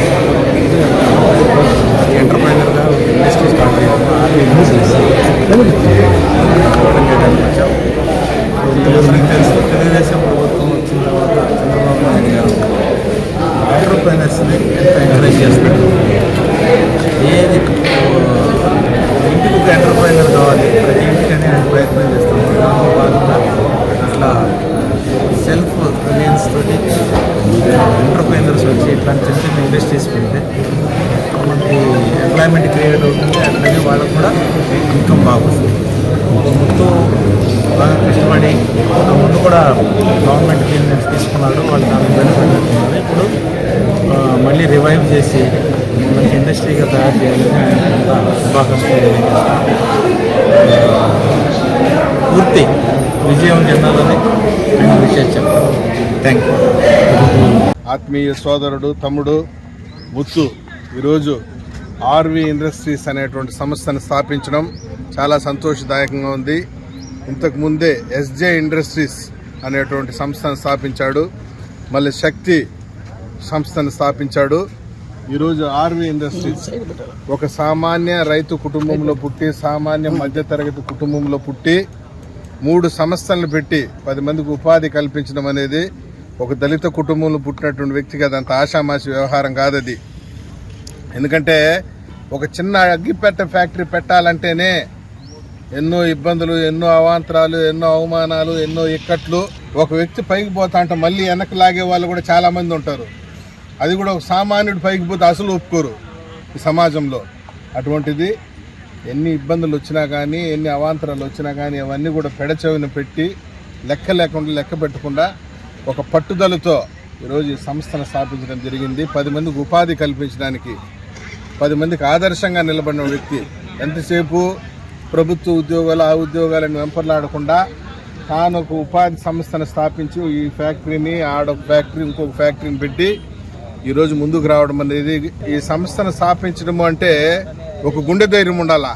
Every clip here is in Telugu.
చేయాలి. ఎంటర్ప్రైనర్గా ఇండస్ట్రీ స్టార్ట్ చేయాలి? తెలుగుదేశం ప్రభుత్వం వచ్చిన తర్వాత చంద్రబాబు నాయుడు గారు ఎంటర్ప్రైనర్స్ని ఎంత ఎంకరేజ్ చేస్తారు. ఏది ఇంటికి ఎంటర్ప్రైనర్ సెల్ఫ్ రిలయన్స్ తోటి ఎంటర్ప్రైనర్స్ వచ్చి ఇట్లాంటి చిన్న చిన్న ఇండస్ట్రీస్ పెడితే మనకి ఎంప్లాయ్మెంట్ క్రియేట్ అవుతుంది. అట్లాగే వాళ్ళకు కూడా ఇన్కమ్ బాగుంటుంది. ముందు బాగా కష్టపడి ముందు కూడా గవర్నమెంట్ పేమెంట్స్ తీసుకున్నాడు వాళ్ళు దానికి బెనిఫిట్ అవుతున్నారు ఇప్పుడు మళ్ళీ రివైవ్ చేసి మంచి ఇండస్ట్రీగా తయారు చేయాలని బాగా కొంత థ్యాంక్ యూ ఆత్మీయ సోదరుడు తమ్ముడు ముత్తు ఈరోజు ఆర్వి ఇండస్ట్రీస్ అనేటువంటి సంస్థను స్థాపించడం చాలా సంతోషదాయకంగా ఉంది. ఇంతకుముందే ఎస్జే ఇండస్ట్రీస్ అనేటువంటి సంస్థను స్థాపించాడు. మళ్ళీ శక్తి సంస్థను స్థాపించాడు. ఈరోజు ఆర్వి ఇండస్ట్రీస్ ఒక సామాన్య రైతు కుటుంబంలో పుట్టి సామాన్య మధ్యతరగతి కుటుంబంలో పుట్టి మూడు సంస్థలను పెట్టి పది మందికి ఉపాధి కల్పించడం అనేది ఒక దళిత కుటుంబంలో పుట్టినటువంటి వ్యక్తికి అదంత ఆషామాషి వ్యవహారం కాదది ఎందుకంటే ఒక చిన్న అగ్గిపెట్ట ఫ్యాక్టరీ పెట్టాలంటేనే ఎన్నో ఇబ్బందులు ఎన్నో అవాంతరాలు ఎన్నో అవమానాలు ఎన్నో ఇక్కట్లు ఒక వ్యక్తి పైకి పోతా అంటే మళ్ళీ వెనక్కి లాగే వాళ్ళు కూడా చాలామంది ఉంటారు. అది కూడా ఒక సామాన్యుడు పైకి పోతే అసలు ఒప్పుకోరు ఈ సమాజంలో. అటువంటిది ఎన్ని ఇబ్బందులు వచ్చినా కానీ ఎన్ని అవాంతరాలు వచ్చినా కానీ అవన్నీ కూడా పెడచెవిన పెట్టి లెక్క లేకుండా లెక్క పెట్టకుండా ఒక పట్టుదలతో ఈరోజు ఈ సంస్థను స్థాపించడం జరిగింది. పది మందికి ఉపాధి కల్పించడానికి పది మందికి ఆదర్శంగా నిలబడిన వ్యక్తి ఎంతసేపు ప్రభుత్వ ఉద్యోగాలు ఆ ఉద్యోగాలను వెంపర్లాడకుండా తాను ఒక ఉపాధి సంస్థను స్థాపించి ఈ ఫ్యాక్టరీని ఆడొక ఫ్యాక్టరీ ఇంకొక ఫ్యాక్టరీని పెట్టి ఈరోజు ముందుకు రావడం అనేది ఈ సంస్థను స్థాపించడం అంటే ఒక గుండె ధైర్యం ఉండాలా?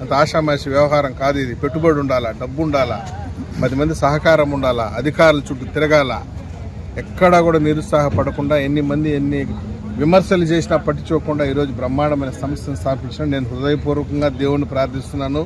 అంత ఆషామాషి వ్యవహారం కాదు ఇది. పెట్టుబడి ఉండాలా? డబ్బు ఉండాలా? పది మంది సహకారం ఉండాలా? అధికారుల చుట్టూ తిరగాల? ఎక్కడా కూడా నిరుత్సాహపడకుండా ఎన్ని మంది ఎన్ని విమర్శలు చేసినా పట్టించుకోకుండా ఈరోజు బ్రహ్మాండమైన సంస్థను స్థాపించడం నేను హృదయపూర్వకంగా దేవుణ్ణి ప్రార్థిస్తున్నాను.